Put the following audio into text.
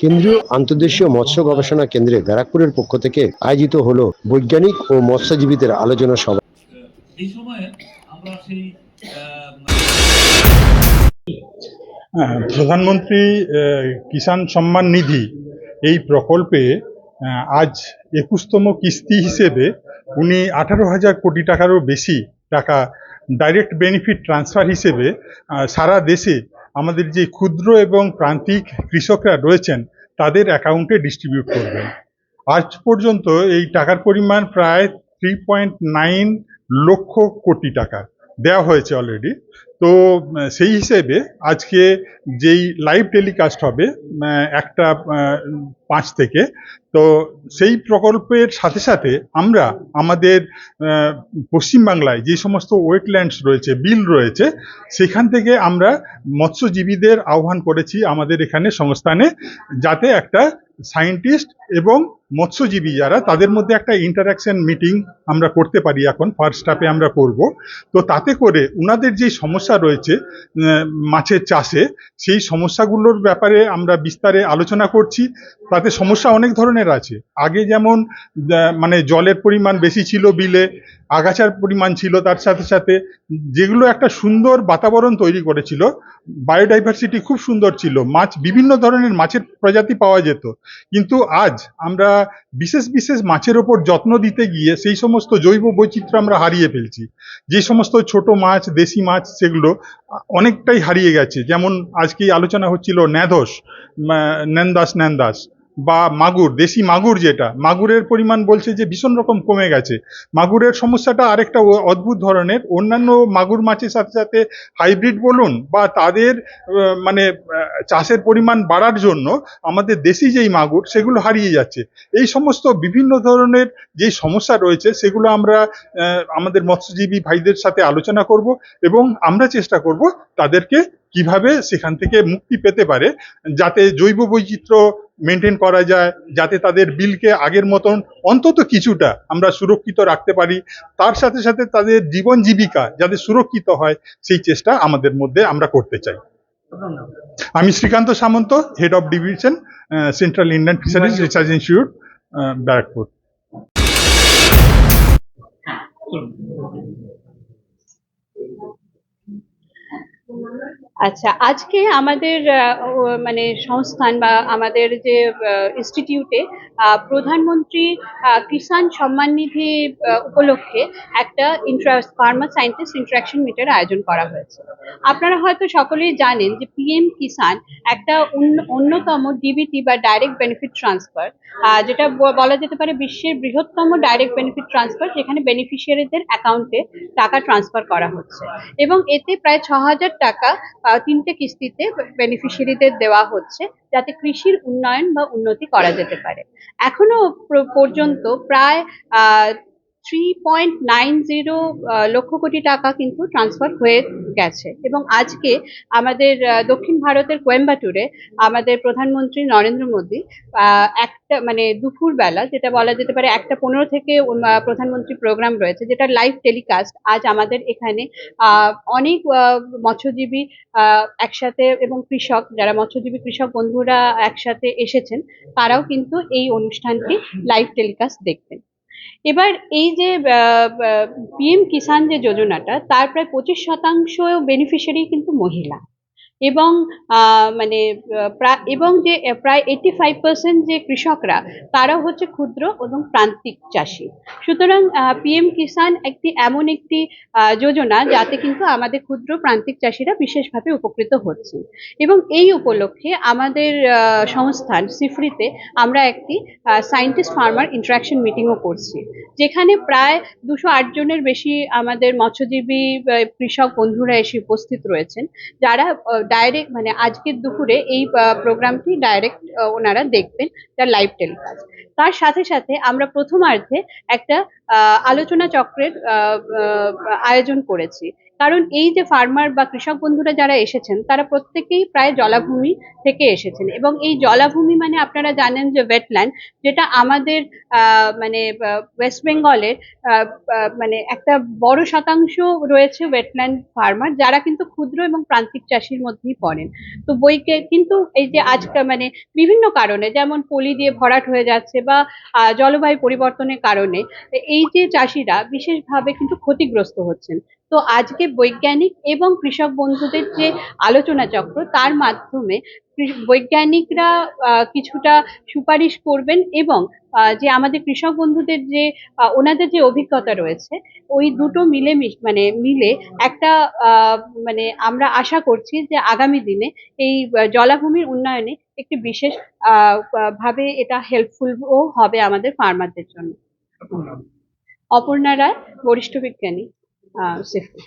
কেন্দ্রীয় আন্তর্দেশীয় মৎস্য গবেষণা কেন্দ্রে ব্যারাকপুরের পক্ষ থেকে আয়োজিত হলো বৈজ্ঞানিক ও মৎস্যজীবীদের আলোচনা সভা। এই সময়ে আমরা সেই হ্যাঁ, প্রধানমন্ত্রী কিষাণ সম্মান নিধি এই প্রকল্পে আজ একুশতম কিস্তি হিসেবে উনি আঠারো হাজার কোটি টাকারও বেশি টাকা ডাইরেক্ট বেনিফিট ট্রান্সফার হিসেবে সারা দেশে আমাদের যে ক্ষুদ্র এবং প্রান্তিক কৃষকরা রয়েছেন, তাদের অ্যাকাউন্টে ডিস্ট্রিবিউট করবেন। আজ পর্যন্ত এই টাকার পরিমাণ প্রায় three point nine lakh crore টাকা দেওয়া হয়েছে অলরেডি তো সেই হিসেবে আজকে যেই লাইভ টেলিকাস্ট হবে একটা পাঁচ থেকে, তো সেই প্রকল্পের সাথে সাথে আমরা আমাদের পশ্চিমবাংলায় যে সমস্ত ওয়েটল্যান্ডস রয়েছে, বিল রয়েছে, সেখান থেকে আমরা মৎস্যজীবীদের আহ্বান করেছি আমাদের এখানে সংস্থানে, যাতে একটা সায়েন্টিস্ট এবং মৎস্যজীবী যারা, তাদের মধ্যে একটা ইন্টারাকশন মিটিং আমরা করতে পারি এখন ফার্স্ট স্টাপে আমরা করব। তো তাতে করে উনাদের যে সমস্যা রয়েছে মাছের চাষে, সেই সমস্যাগুলোর ব্যাপারে আমরা বিস্তারে আলোচনা করছি। তাতে সমস্যা অনেক ধরনের আছে। আগে যেমন মানে জলের পরিমাণ বেশি ছিল বিলে, আগাছার পরিমাণ ছিল তার সাথে সাথে, যেগুলো একটা সুন্দর বাতাবরণ তৈরি করেছিল বায়োডাইভার্সিটি খুব সুন্দর ছিল। মাছ বিভিন্ন ধরনের মাছের প্রজাতি পাওয়া যেত। কিন্তু আজ আমরা বিশেষ বিশেষ মাছের ওপর যত্ন দিতে গিয়ে সেই সমস্ত জৈব বৈচিত্র্য আমরা হারিয়ে ফেলছি। যে সমস্ত ছোট মাছ, দেশি মাছ সেগুলো অনেকটাই হারিয়ে গেছে। যেমন আজকেই আলোচনা হচ্ছিল ন্যাধস ন্যান্দাস ন্যান্দাস। বা মাগুর, দেশি মাগুর যেটা, মাগুরের পরিমাণ বলছে যে ভীষণ রকম কমে গেছে। মাগুরের সমস্যাটা আরেকটা অদ্ভুত ধরনের। অন্যান্য মাগুর মাছের সাথে সাথে হাইব্রিড বলুন বা তাদের মানে চাষের পরিমাণ বাড়ার জন্য আমাদের দেশি যেই মাগুর, সেগুলো হারিয়ে যাচ্ছে। এই সমস্ত বিভিন্ন ধরনের যে সমস্যা রয়েছে, সেগুলো আমরা আমাদের মৎস্যজীবী ভাইদের সাথে আলোচনা করব এবং আমরা চেষ্টা করব তাদেরকে কীভাবে সেখান থেকে মুক্তি পেতে পারে যাতে জৈব বৈচিত্র্য মেনটেন করা যায় যাতে তাদের বিলকে আগের মতন অন্তত কিছুটা আমরা সুরক্ষিত রাখতে পারি তার সাথে সাথে তাদের জীবন জীবিকা যাতে সুরক্ষিত হয় সেই চেষ্টা আমাদের মধ্যে আমরা করতে চাই। আমি Srikanta Samanta head of division central Indian fisheries research institute Barrackpore. আচ্ছা আজকে আমাদের মানে সংস্থান বা আমাদের যে ইনস্টিটিউটে প্রধানমন্ত্রী কিষাণ সম্মান নিধি উপলক্ষে একটা ইন্টারাক্ট ফার্মার সায়েন্টিস্ট ইন্টারাকশন মিটের আয়োজন করা হয়েছে। আপনারা হয়তো সকলেই জানেন যে পিএম কিষাণ একটা অন্য- অন্যতম ডিবিটি বা ডাইরেক্ট বেনিফিট ট্রান্সফার যেটা বলা যেতে পারে বিশ্বের বৃহত্তম ডাইরেক্ট বেনিফিট ট্রান্সফার যেখানে বেনিফিশিয়ারিদের অ্যাকাউন্টে টাকা ট্রান্সফার করা হচ্ছে। এবং এতে প্রায় ছ হাজার টাকা তিনটে কিস্তিতে বেনিফিশিয়ারিদের দেওয়া হচ্ছে যাতে কৃষির উন্নয়ন বা উন্নতি করা যেতে পারে। এখনও পর্যন্ত প্রায় three point nine zero lakh crore টাকা কিন্তু ট্রান্সফার হয়ে গেছে। এবং আজকে আমাদের দক্ষিণ ভারতের কোয়েম্বাটুরে আমাদের প্রধানমন্ত্রী নরেন্দ্র মোদী একটা মানে দুপুর বেলা যেটা বলা যেতে পারে একটা পনেরো থেকে প্রধানমন্ত্রী প্রোগ্রাম রয়েছে, যেটা লাইভ টেলিকাস্ট আজ আমাদের এখানে অনেক মৎস্যজীবী একসাথে এবং কৃষক, যারা মৎস্যজীবী কৃষক বন্ধুরা একসাথে এসেছেন, তারাও কিন্তু এই অনুষ্ঠানটি লাইভ টেলিকাস্ট দেখবেন। এবার এই যে পিএম কিষাণ যে যোজনাটা তার প্রায় পঁচিশ শতাংশ বেনিফিশিয়ারি কিন্তু মহিলা। এবং মানে আহ, প্রা- এবং যে প্রায় এইটি ফাইভ পার্সেন্ট যে কৃষকরা তারা হচ্ছে ক্ষুদ্র এবং প্রান্তিক চাষি। সুতরাং পিএম কিষাণ একটি এমন একটি যোজনা যাতে কিন্তু আমাদের ক্ষুদ্র প্রান্তিক চাষিরা বিশেষভাবে উপকৃত হচ্ছে। এবং এই উপলক্ষে আমাদের সংস্থান সিফরিতে আমরা একটি সায়েন্টিস্ট ফার্মার ইন্টারাকশন মিটিংও করছি। যেখানে প্রায় দুশো জনের বেশি আমাদের মৎস্যজীবী কৃষক বন্ধুরা এসে উপস্থিত রয়েছেন যারা ডাইরেক্ট মানে আজকের দুপুরে এই প্রোগ্রামটি ডাইরেক্ট ওনারা দেখবেন, তার লাইভ টেলিকাস্ট তার সাথে সাথে আমরা প্রথমার্ধে একটা আলোচনা চক্রের আয়োজন করেছি। কারণ এই যে ফার্মার বা কৃষক বন্ধুরা যারা এসেছেন, তারা প্রত্যেকেই প্রায় জলাভূমি থেকে এসেছেন। এবং এই জলাভূমি মানে আপনারা জানেন যে ওয়েটল্যান্ড যেটা আমাদের মানে ওয়েস্ট বেঙ্গলের মানে একটা বড় শতাংশ রয়েছে ওয়েটল্যান্ড ফার্মার যারা কিন্তু ক্ষুদ্র এবং প্রান্তিক চাষির মধ্যেই পড়েন। তো বইকে কিন্তু এই যে আজকাল মানে বিভিন্ন কারণে, যেমন পলি দিয়ে ভরাট হয়ে যাচ্ছে বা জলবায়ু পরিবর্তনের কারণে, এই যে চাষিরা বিশেষভাবে কিন্তু ক্ষতিগ্রস্ত হচ্ছেন। তো আজকে বৈজ্ঞানিক এবং কৃষক বন্ধুদের যে আলোচনা চক্র তার মাধ্যমে বৈজ্ঞানিকরা কিছুটা সুপারিশ করবেন এবং যে আমাদের কৃষক বন্ধুদের যে ওনাদের যে অভিজ্ঞতা রয়েছে ওই দুটো মিলে মানে মিলে একটা আহ, মানে আমরা আশা করছি যে আগামী দিনে এই জলাভূমির উন্নয়নে একটি বিশেষ ভাবে এটা হেল্পফুল ও হবে আমাদের ফার্মারদের জন্য। অপর্ণা রায় বরিষ্ঠ বিজ্ঞানী। Ah, uh, safely.